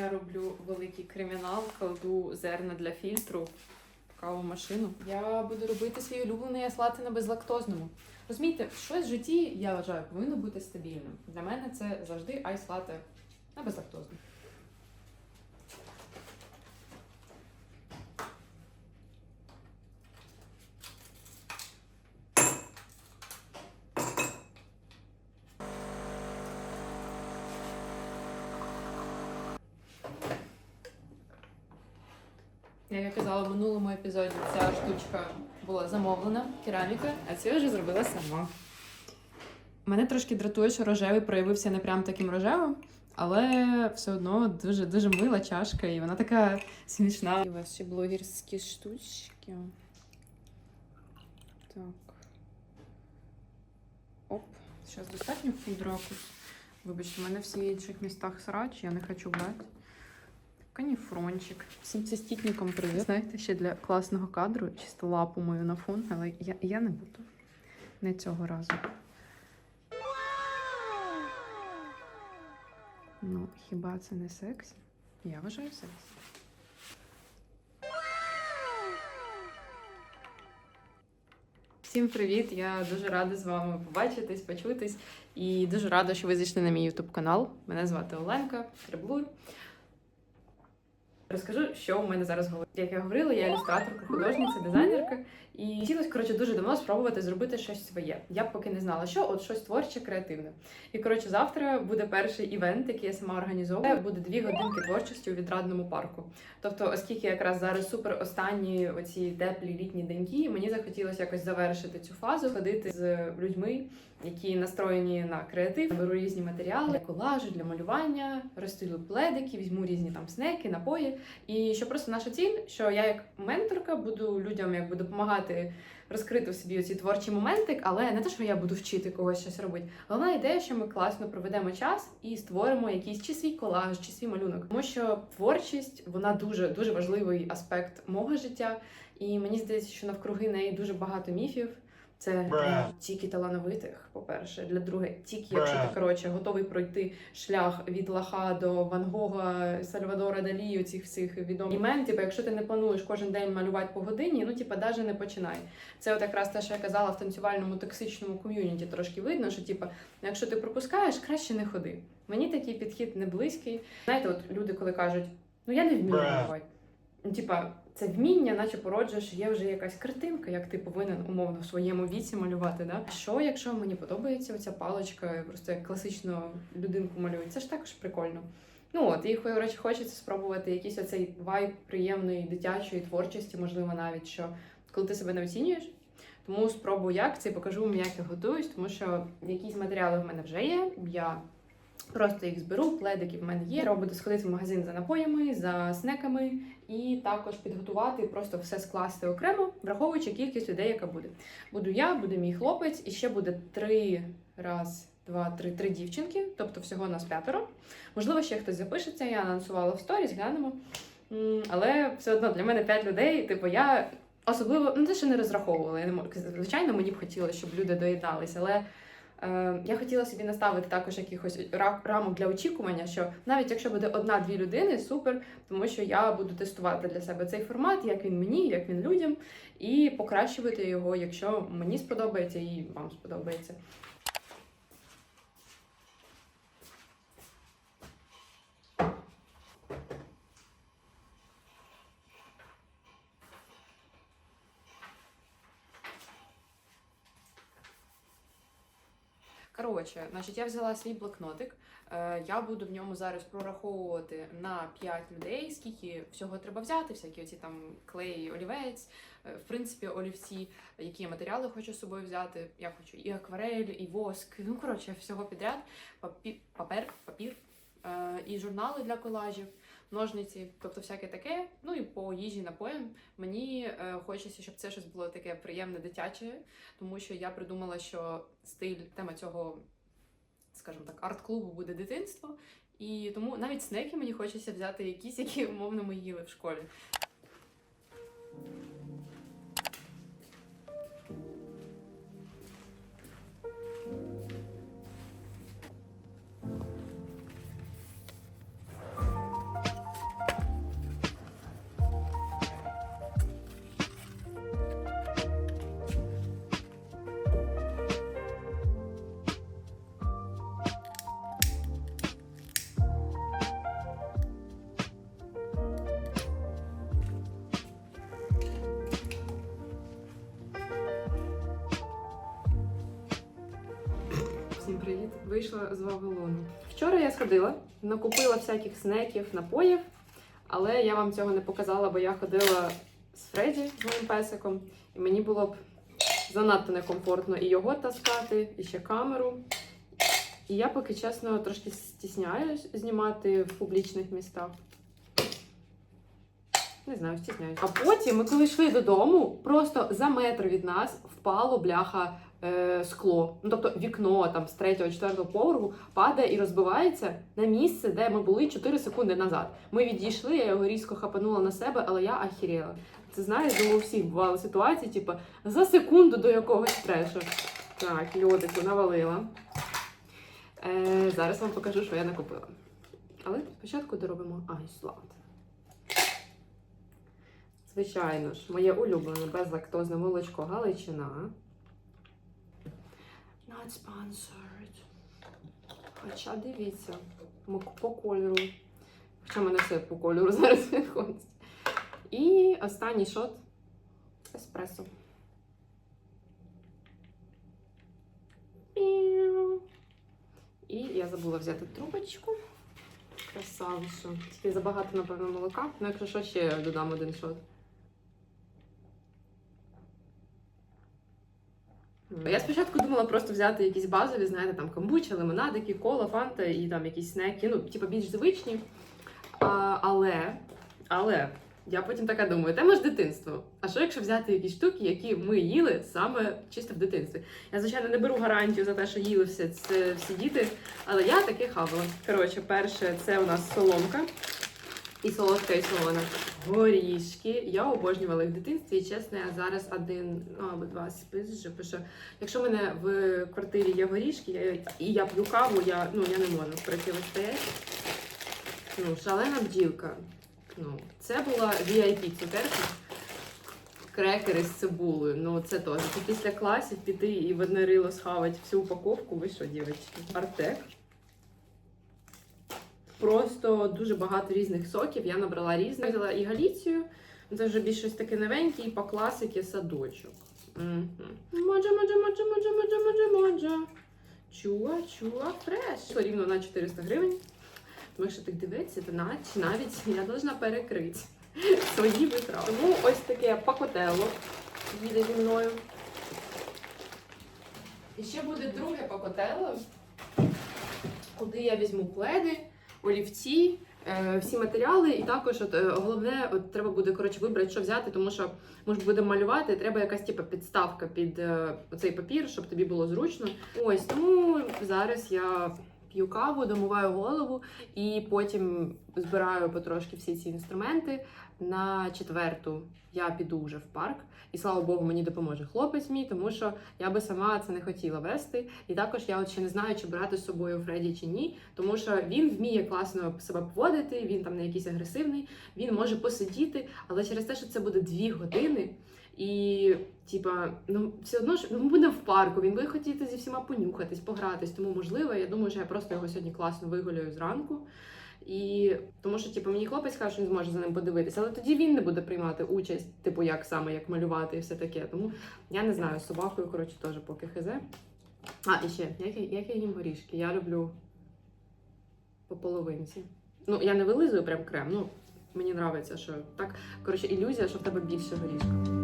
Я роблю великий кримінал, кладу зерна для фільтру в кавомашину. Я буду робити свій улюблений аслати на безлактозному. Розумієте, щось в житті, я вважаю, повинно бути стабільним. Для мене це завжди айс-лате на безлактозному. Як я казала в минулому епізоді, ця штучка була замовлена, кераміка, а це я вже зробила сама. Мене трошки дратує, що рожевий проявився не прям таким рожевим, але все одно дуже дуже мила чашка, і вона така смішна. І у вас ще блогерські штучки. Так. Оп. Зараз достатньо фудракус. Вибачте, в мене в всіх інших містах срач, я не хочу брати. Каніфрончик. Всім цистітникам привіт. Знаєте, ще для класного кадру чисто лапу мою на фон, але я, я не буду. Не цього разу. Ну, хіба це не сексі? Я вважаю сексі. Всім привіт! Я дуже рада з вами побачитись, почутись. І дуже рада, що ви зайшли на мій ютуб канал. Мене звати Оленка Креблур. Розкажу, що у мене зараз говорить. Як я говорила, я ілюстраторка, художниця, дизайнерка, і хотілося, коротше, дуже давно спробувати зробити щось своє. Я поки не знала, що от щось творче, креативне. І коротше, завтра буде перший івент, який я сама організовую. Буде дві годинки творчості у відрадному парку. Тобто, оскільки якраз зараз супер останні оці теплі літні деньки, мені захотілося якось завершити цю фазу, ходити з людьми, які настроєні на креатив, беру різні матеріали для колажу, для малювання, розстелю пледики, візьму різні там снеки, напої. І що просто наша ціль, що я як менторка буду людям якби допомагати розкрити в собі ці творчі моменти, але не те, що я буду вчити когось щось робити. Головна ідея, що ми класно проведемо час і створимо якийсь чи свій колаж, чи свій малюнок. Тому що творчість вона дуже дуже важливий аспект мого життя, і мені здається, що навкруги неї дуже багато міфів. Це для тільки талановитих, по-перше. Для друге, тільки якщо ти коротше готовий пройти шлях від Лаха до Ван Гога, Сальвадора Далі, цих всіх відомих імен. Типу, якщо ти не плануєш кожен день малювати по годині, ну типа навіть не починай. Це от якраз те, що я казала в танцювальному токсичному ком'юніті. Трошки видно, що типа, якщо ти пропускаєш, краще не ходи. Мені такий підхід не близький. Знаєте, от люди, коли кажуть, ну я не вмію малювати. Ну, типа, це вміння, наче породжуєш, є вже якась картинка, як ти повинен умовно в своєму віці малювати. Да? Що, якщо мені подобається оця паличка, просто як класичну людинку малюю, це ж також прикольно. Ну от, і коротше, хочеться спробувати якийсь оцей вайб приємної дитячої творчості, можливо, навіть що коли ти себе не оцінюєш. Тому спробую як це і покажу вам, як я готуюсь, тому що якісь матеріали в мене вже є. Я просто їх зберу, пледики в мене є. Буде сходити в магазин за напоями, за снеками і також підготувати, просто все скласти окремо, враховуючи кількість людей, яка буде. Буду я, буде мій хлопець, і ще буде три раз. Два, три, три дівчинки, тобто всього нас п'ятеро. Можливо, ще хтось запишеться, я анонсувала в сторіс, глянемо. Але все одно для мене п'ять людей. Типу, я особливо ну те, що не розраховувала. Я не можу звичайно, мені б хотілося, щоб люди доєднались, але я хотіла собі наставити також якихось ра- рамок для очікування, що навіть якщо буде одна-дві людини, супер, тому що я буду тестувати для себе цей формат, як він мені, як він людям, і покращувати його, якщо мені сподобається і вам сподобається. Коротше, значить, я взяла свій блокнотик. Е, Я буду в ньому зараз прораховувати на 5 людей, скільки всього треба взяти, всякі оці там клей, олівець, е, в принципі, олівці, які матеріали хочу з собою взяти. Я хочу і акварель, і воск. Ну, коротше, всього підряд. Папі- папер, папір, е, і журнали для колажів, ножниці, тобто всяке таке. Ну і по їжі напоям. Мені е, хочеться, щоб це щось було таке приємне, дитяче, тому що я придумала, що стиль, тема цього, скажімо так, арт-клубу буде дитинство. І тому навіть снеки мені хочеться взяти якісь, які умовно ми їли в школі. Вийшла з Вавилону. Вчора я сходила, накупила всяких снеків, напоїв, але я вам цього не показала, бо я ходила з Фредді, з моїм песиком, і мені було б занадто некомфортно і його таскати, і ще камеру. І я поки чесно трошки стісняюсь знімати в публічних містах. Не знаю, стісняюсь. А потім ми, коли йшли додому, просто за метр від нас впало бляха скло. Ну тобто вікно там з третього, четвертого поверху падає і розбивається на місце, де ми були 4 секунди назад. Ми відійшли, я його різко хапанула на себе, але я ахіріла. Це знаєш, думаю, у всіх бували ситуації, типу, за секунду до якогось трешу. Так, льодику навалила. Е, зараз вам покажу, що я накупила. Але спочатку доробимо айслат. Звичайно ж, моє улюблене безлактозне молочко Галичина. Not sponsored. Хоча дивіться, по кольору. Хоча мене все по кольору зараз відходить. І останній шот еспресо. І я забула взяти трубочку. Красавиша. Тільки забагато, напевно, молока. Ну, якщо що, ще додам один шот. Я спочатку думала просто взяти якісь базові, знаєте, там камбуча, лимонадики, кола, фанта і там якісь снеки, ну, типу, більш звичні. А, але, але я потім така думаю, тема ж дитинство. А що якщо взяти якісь штуки, які ми їли саме чисто в дитинстві? Я, звичайно, не беру гарантію за те, що їли все це всі діти, але я таке хавала. Коротше, перше, це у нас соломка. І солодка, і солона. Горішки. Я обожнювала їх в дитинстві, і чесно, я зараз один ну, або два тому що якщо в мене в квартирі є горішки, я, і я п'ю каву, я, ну, я не можу протистояти. Ну, шалена бджілка. Ну, це була VIP цукерка. Крекери з цибулею. Ну, це теж. Після класів піти і в одне рило схавати всю упаковку. Ви що, дівчатки? Артек. Просто дуже багато різних соків. Я набрала різних. Взяла і Галіцію. Це вже більш щось таке новеньке, і по класики садочок. Моджа. Чуа, чуа, фреш. Рівно на 400 гривень. Тому що так дивиться, то навіть, навіть я должна перекрити свої витрати. Тому ось таке пакотело їде зі мною. І ще буде друге пакотело, куди я візьму пледи, олівці, е, всі матеріали, і також от, е, головне, от, треба буде коротше, вибрати, що взяти, тому що ми ж будемо малювати, треба якась типу, підставка під е, цей папір, щоб тобі було зручно. Ось тому зараз я п'ю каву, домиваю голову і потім збираю потрошки всі ці інструменти. На четверту я піду вже в парк, і слава Богу, мені допоможе хлопець мій, тому що я би сама це не хотіла вести. І також я от ще не знаю, чи брати з собою Фредді чи ні, тому що він вміє класно себе поводити, він там не якийсь агресивний, він може посидіти, але через те, що це буде дві години. І, типа, ну все одно ж ну, ми будемо в парку, він буде хотіти зі всіма понюхатись, погратись. Тому можливо, я думаю, що я просто його сьогодні класно вигуляю зранку. І тому що, типу, мені хлопець каже, що він зможе за ним подивитися, але тоді він не буде приймати участь, типу, як саме як малювати і все таке. Тому я не знаю, з собакою, коротше, теж поки хизе. А, і ще, як як я їм горішки? Я люблю по половинці. Ну, я не вилизую прям крем, ну мені подобається, що так. Коротше, ілюзія, що в тебе більше горішка.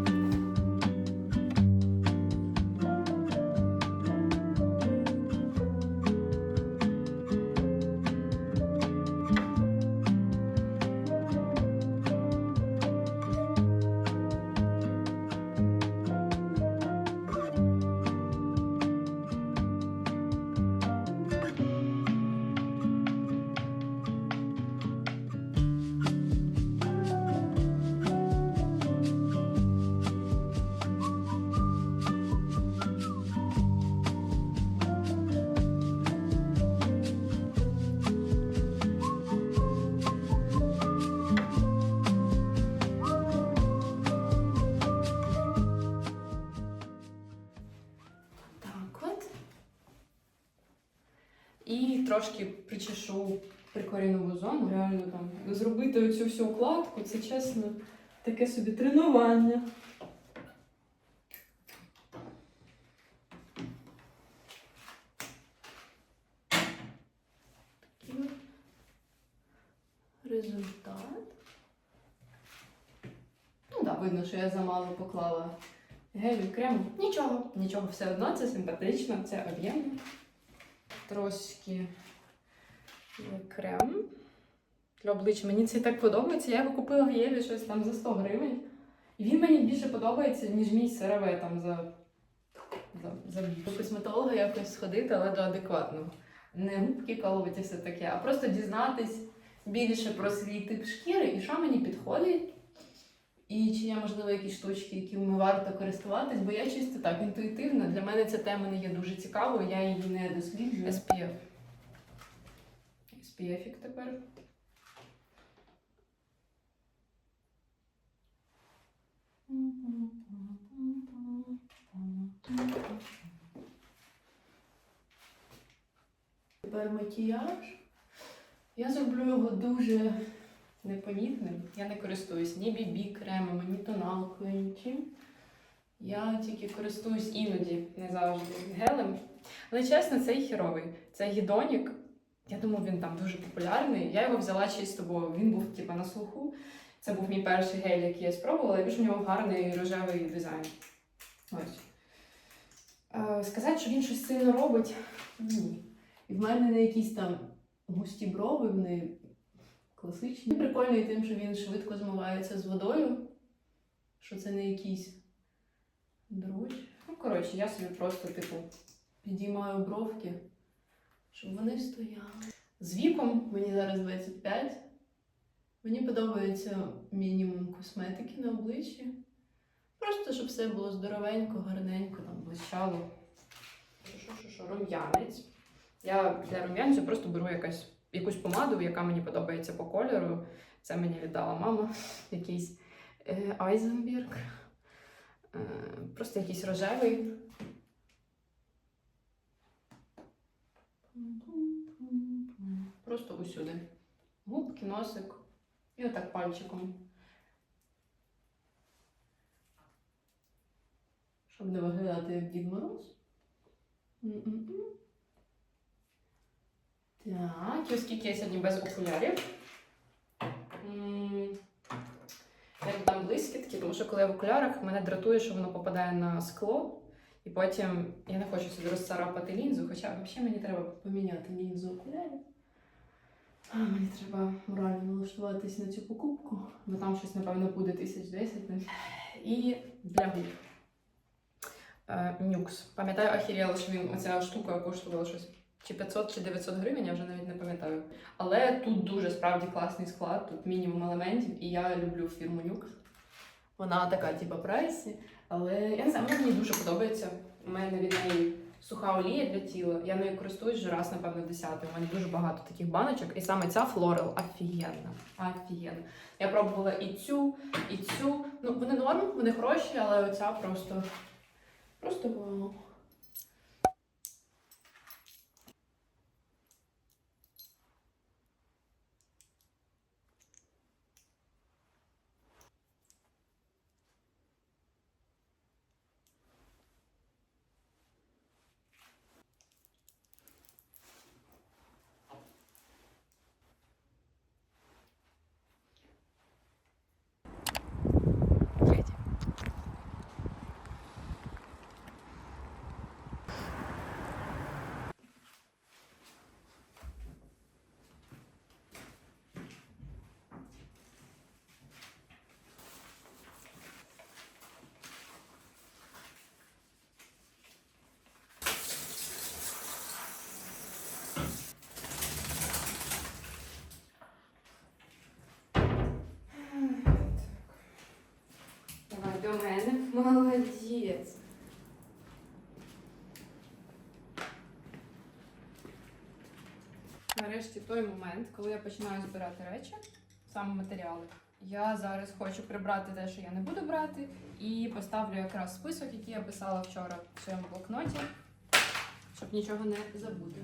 трошки причешу прикорінову зону, реально там зробити оцю всю укладку, це чесно, таке собі тренування. Результат. Ну, так, видно, що я замало поклала гелю крему. Нічого, нічого, все одно, це симпатично, це об'ємно. Трошки крем для обличчя. Мені це так подобається. Я його купила в Єві щось там за 100 гривень. І він мені більше подобається, ніж мій CeraVe там за, за, за до косметолога якось сходити, але до адекватного. Не губки колоти, все таке, а просто дізнатись більше про свій тип шкіри і що мені підходить. І чи є, можливо, якісь штучки, якими варто користуватись, бо я чисто так інтуїтивна. Для мене ця тема не є дуже цікавою, я її не досліджую. SPF. SPF тепер. Тепер макіяж. Я зроблю його дуже непомітним. Я не користуюсь ні бібі кремами, ні тоналкою, нічим. Я тільки користуюсь іноді, не завжди гелем. Але чесно, цей херовий. Це гідонік. Я думаю, він там дуже популярний. Я його взяла чисто, бо він був типу, на слуху. Це був мій перший гель, який я спробувала, і більш у нього гарний рожевий дизайн. Ось. Е, сказати, що він щось сильно робить? Ні. І в мене не якісь там густі брови, вони класичні. Прикольний тим, що він швидко змивається з водою, що це не якийсь дрож. Ну, коротше, я собі просто, типу, підіймаю бровки, щоб вони стояли. З віком, мені зараз 25. Мені подобається мінімум косметики на обличчі. Просто, щоб все було здоровенько, гарненько, там блищало. Що, що, що, рум'янець. Я для рум'янцю просто беру якась, якусь помаду, яка мені подобається по кольору. Це мені віддала мама. Якийсь е, Айзенберг. Е, просто якийсь рожевий. Просто усюди. Губки, носик. І отак пальчиком. Щоб не виглядати як Дід Мороз. Так, і оскільки я сьогодні без окулярів. Я там блискітки, тому що коли я в окулярах, мене дратує, що воно попадає на скло. І потім я не хочу собі розцарапати лінзу, хоча взагалі мені треба поміняти лінзу окулярів. Мені треба морально налаштуватись на цю покупку, бо там щось, напевно, буде тисяч десять. І для губ. Е, Нюкс. Пам'ятаю, ахіріла, що він оця штука коштувала щось чи 500, чи 900 гривень, я вже навіть не пам'ятаю. Але тут дуже справді класний склад, тут мінімум елементів, і я люблю фірму Нюкс. Вона така, типу, прайсі, але я не знаю, мені дуже подобається. У мене від неї суха олія для тіла. Я нею користуюсь вже раз, напевно, десятий. У мене дуже багато таких баночок. І саме ця Флорел офігенна. Офігенна. Я пробувала і цю, і цю. Ну, вони норм, вони хороші, але оця просто. Просто вау. Давай до мене. Молодець. Нарешті той момент, коли я починаю збирати речі, саме матеріали. Я зараз хочу прибрати те, що я не буду брати, і поставлю якраз список, який я писала вчора в своєму блокноті, щоб нічого не забути.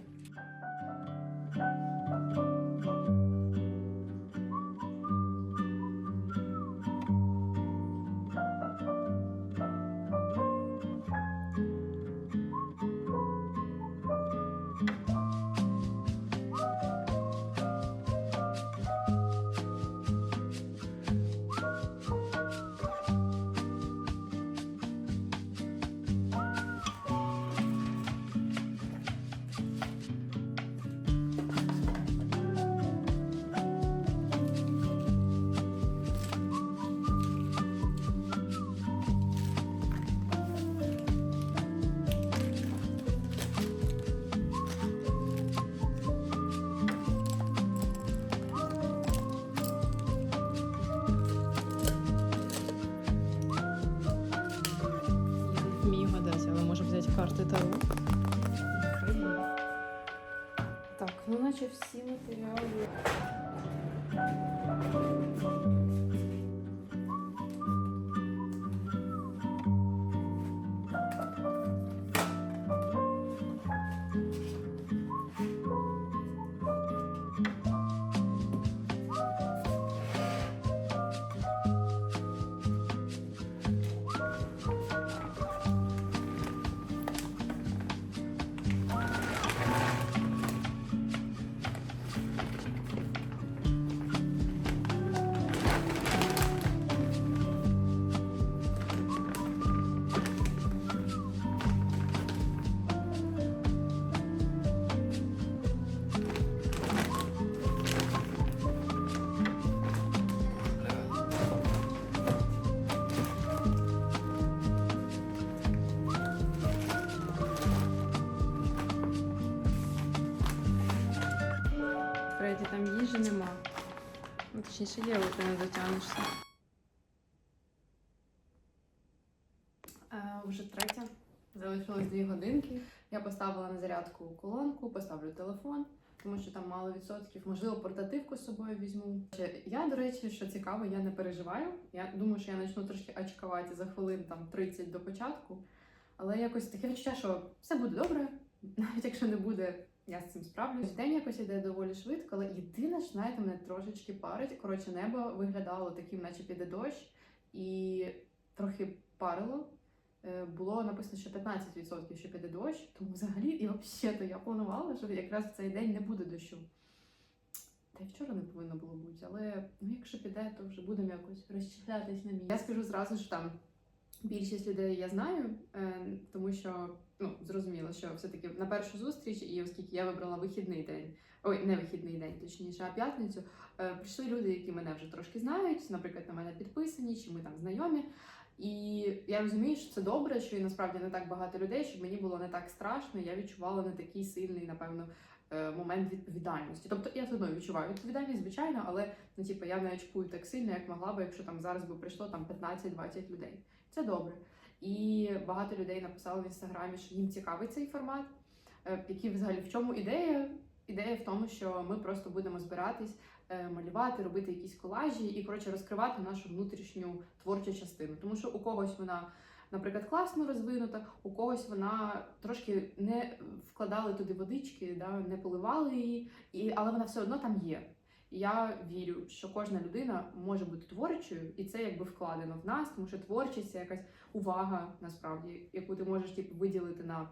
Наче всі матеріали. Фредді, там їжі нема. Ну, точніше, є, але ти не дотягнешся. Е, вже третя. Залишилось дві годинки. Я поставила на зарядку колонку, поставлю телефон, тому що там мало відсотків. Можливо, портативку з собою візьму. Я, до речі, що цікаво, я не переживаю. Я думаю, що я почну трошки очкувати за хвилин там 30 до початку. Але якось таке відчуття, що все буде добре, навіть якщо не буде, я з цим справлюсь. День якось іде доволі швидко, але єдине, що знаєте, мене трошечки парить. Коротше, небо виглядало таким, наче піде дощ, і трохи парило. Е, Було написано, що 15% що піде дощ, тому взагалі і взагалі я планувала, що якраз в цей день не буде дощу. Та й вчора не повинно було бути, але ну, якщо піде, то вже будемо якось розчіплятись на місці. Я скажу зразу, що там більшість людей я знаю, е, тому що ну, зрозуміло, що все-таки на першу зустріч, і оскільки я вибрала вихідний день, ой, не вихідний день, точніше, а п'ятницю, е, прийшли люди, які мене вже трошки знають, наприклад, на мене підписані, чи ми там знайомі. І я розумію, що це добре, що і насправді не так багато людей, щоб мені було не так страшно. Я відчувала не такий сильний, напевно, е, момент відповідальності. Тобто я все одно відчуваю відповідальність, звичайно, але ну, типу, я не очкую так сильно, як могла би, якщо там зараз би прийшло там 15-20 людей. Це добре. І багато людей написали в інстаграмі, що їм цікавий цей формат. Е, Які взагалі в чому ідея? Ідея в тому, що ми просто будемо збиратись, е, малювати, робити якісь колажі і коротше розкривати нашу внутрішню творчу частину. Тому що у когось вона, наприклад, класно розвинута, у когось вона трошки не вкладали туди водички, да, не поливали її, і, але вона все одно там є. Я вірю, що кожна людина може бути творчою, і це якби вкладено в нас, тому що творчість це якась увага насправді, яку ти можеш типу, виділити на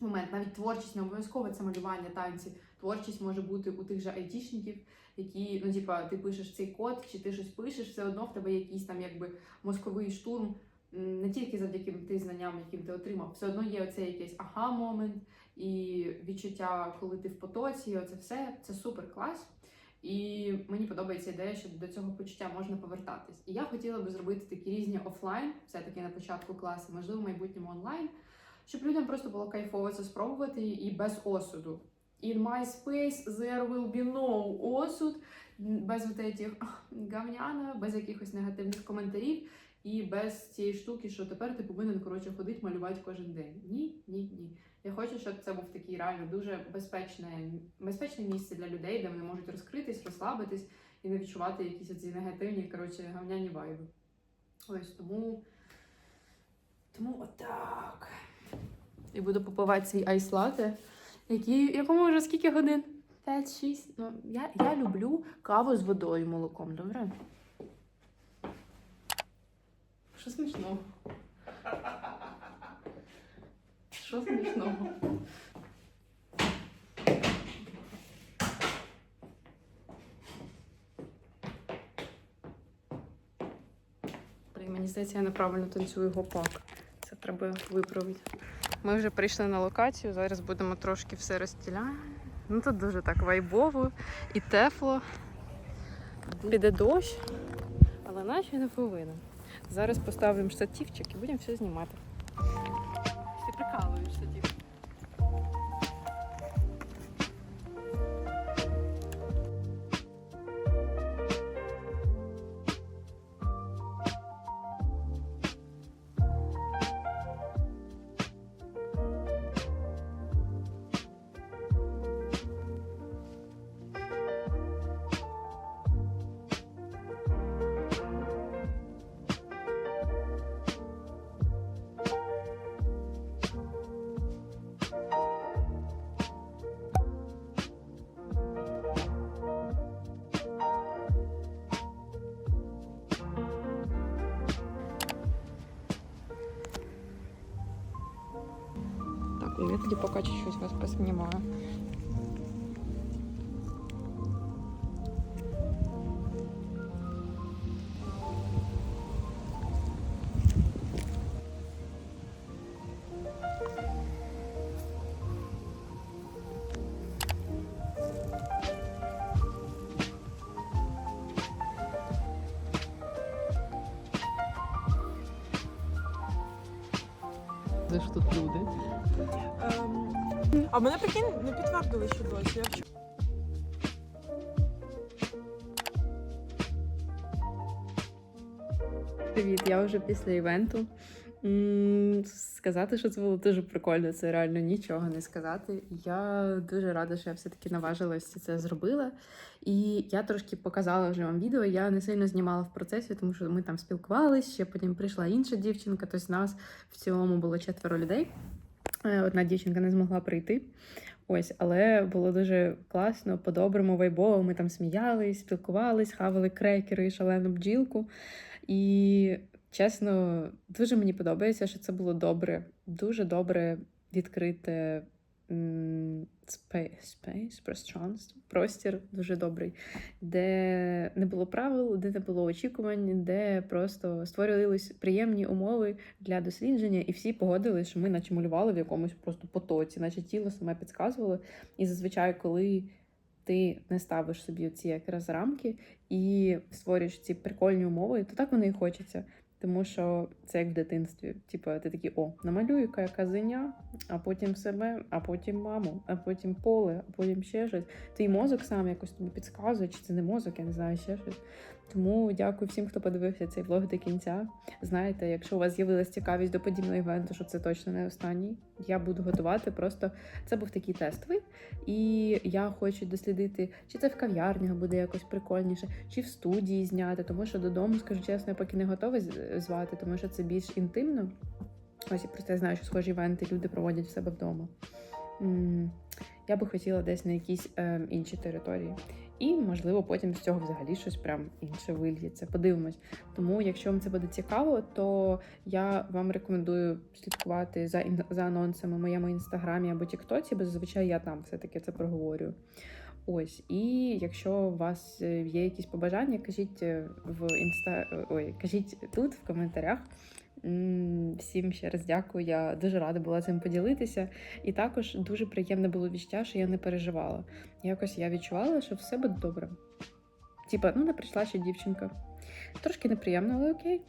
момент. Навіть творчість не обов'язково це малювання, танці. Творчість може бути у тих же айтішників, які, ну, типа, ти пишеш цей код, чи ти щось пишеш, все одно в тебе якийсь там якби мозковий штурм, не тільки завдяки тим знанням, яким ти отримав, все одно є оцей якийсь ага-момент і відчуття, коли ти в потоці, оце все це супер клас. І мені подобається ідея, що до цього почуття можна повертатись. І я хотіла би зробити такі різні офлайн, все-таки на початку класу, можливо, в майбутньому онлайн, щоб людям просто було кайфово це спробувати і без осуду. In my space there will be no осуд, без вот этих гавняна, без якихось негативних коментарів і без цієї штуки, що тепер ти повинен коротше ходити малювати кожен день. Ні, ні, ні. Я хочу, щоб це був такий реально дуже безпечне, безпечне місце для людей, де вони можуть розкритись, розслабитись і не відчувати якісь ці негативні, коротше, гавняні вайби. Ось тому. Тому отак. І буду попивати свій айс-лате, якому вже скільки годин? 5-6. Ну, я, я люблю каву з водою і молоком, добре? Що смішного? Що смішного? Мені здається, я неправильно танцюю гопак. Це треба виправити. Ми вже прийшли на локацію, зараз будемо трошки все розстіляти. Ну тут дуже так вайбово і тепло. Піде дощ, але наче не повинен. Зараз поставимо штативчик і будемо все знімати. Ти прикалуєш щось вас поснімаю. Де ж тут люди? А мене прикинь, не підтвердили, що досі. Привіт, я вже після івенту. Сказати, що це було дуже прикольно, це реально нічого не сказати. Я дуже рада, що я все-таки наважилась і це зробила. І я трошки показала вже вам відео. Я не сильно знімала в процесі, тому що ми там спілкувалися, ще потім прийшла інша дівчинка. Тобто нас в цілому було четверо людей. Е, Одна дівчинка не змогла прийти. Ось, але було дуже класно, по-доброму, вайбово. Ми там сміялись, спілкувались, хавали крекери шалену бджілку. І чесно, дуже мені подобається, що це було добре, дуже добре відкрите space, пространство, простір дуже добрий, де не було правил, де не було очікувань, де просто створились приємні умови для дослідження, і всі погодились, що ми наче малювали в якомусь просто потоці, наче тіло саме підказувало. І зазвичай, коли ти не ставиш собі ці якраз рамки і створюєш ці прикольні умови, то так воно і хочеться. Тому що це як в дитинстві. Типу, ти такий, о, намалюю казеня, а потім себе, а потім маму, а потім поле, а потім ще щось. Твій мозок сам якось тобі підказує, чи це не мозок, я не знаю, ще щось. Тому дякую всім, хто подивився цей влог до кінця. Знаєте, якщо у вас з'явилась цікавість до подібного івенту, що це точно не останній. Я буду готувати. Просто це був такий тестовий, і я хочу дослідити, чи це в кав'ярнях буде якось прикольніше, чи в студії зняти, тому що додому, скажу чесно, я поки не готова звати, тому що це більш інтимно. Ось і просто я знаю, що схожі івенти люди проводять в себе вдома. Я би хотіла десь на якісь е, інші території. І, можливо, потім з цього взагалі щось прям інше вильється. Подивимось. Тому, якщо вам це буде цікаво, то я вам рекомендую слідкувати за за анонсами в моєму інстаграмі або Тіктоці, бо зазвичай я там все-таки це проговорюю. Ось, і якщо у вас е, є якісь побажання, кажіть е, в інста. Ой, кажіть тут в коментарях. Всім ще раз дякую. Я дуже рада була цим поділитися. І також дуже приємне було відчуття, що я не переживала. Якось я відчувала, що все буде добре. Типа, ну не прийшла ще дівчинка. Трошки неприємно, але окей.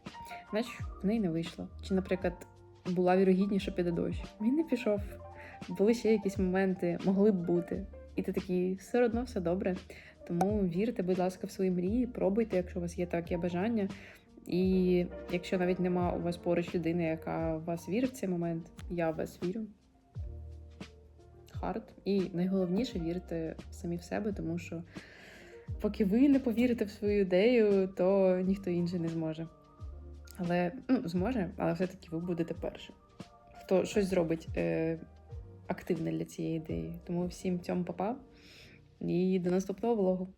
Значить, в неї не вийшло. Чи, наприклад, була вірогідність, що піде дощ. Він не пішов. Були ще якісь моменти, могли б бути. І ти такий, все одно все добре. Тому вірте, будь ласка, в свої мрії, пробуйте, якщо у вас є таке бажання. І якщо навіть нема у вас поруч людини, яка в вас вірить в цей момент, я в вас вірю. Хард. І найголовніше вірте самі в себе, тому що поки ви не повірите в свою ідею, то ніхто інший не зможе. Але ну, зможе, але все-таки ви будете першим. Хто щось зробить е, активне для цієї ідеї. Тому всім цьому папа. І до наступного влогу.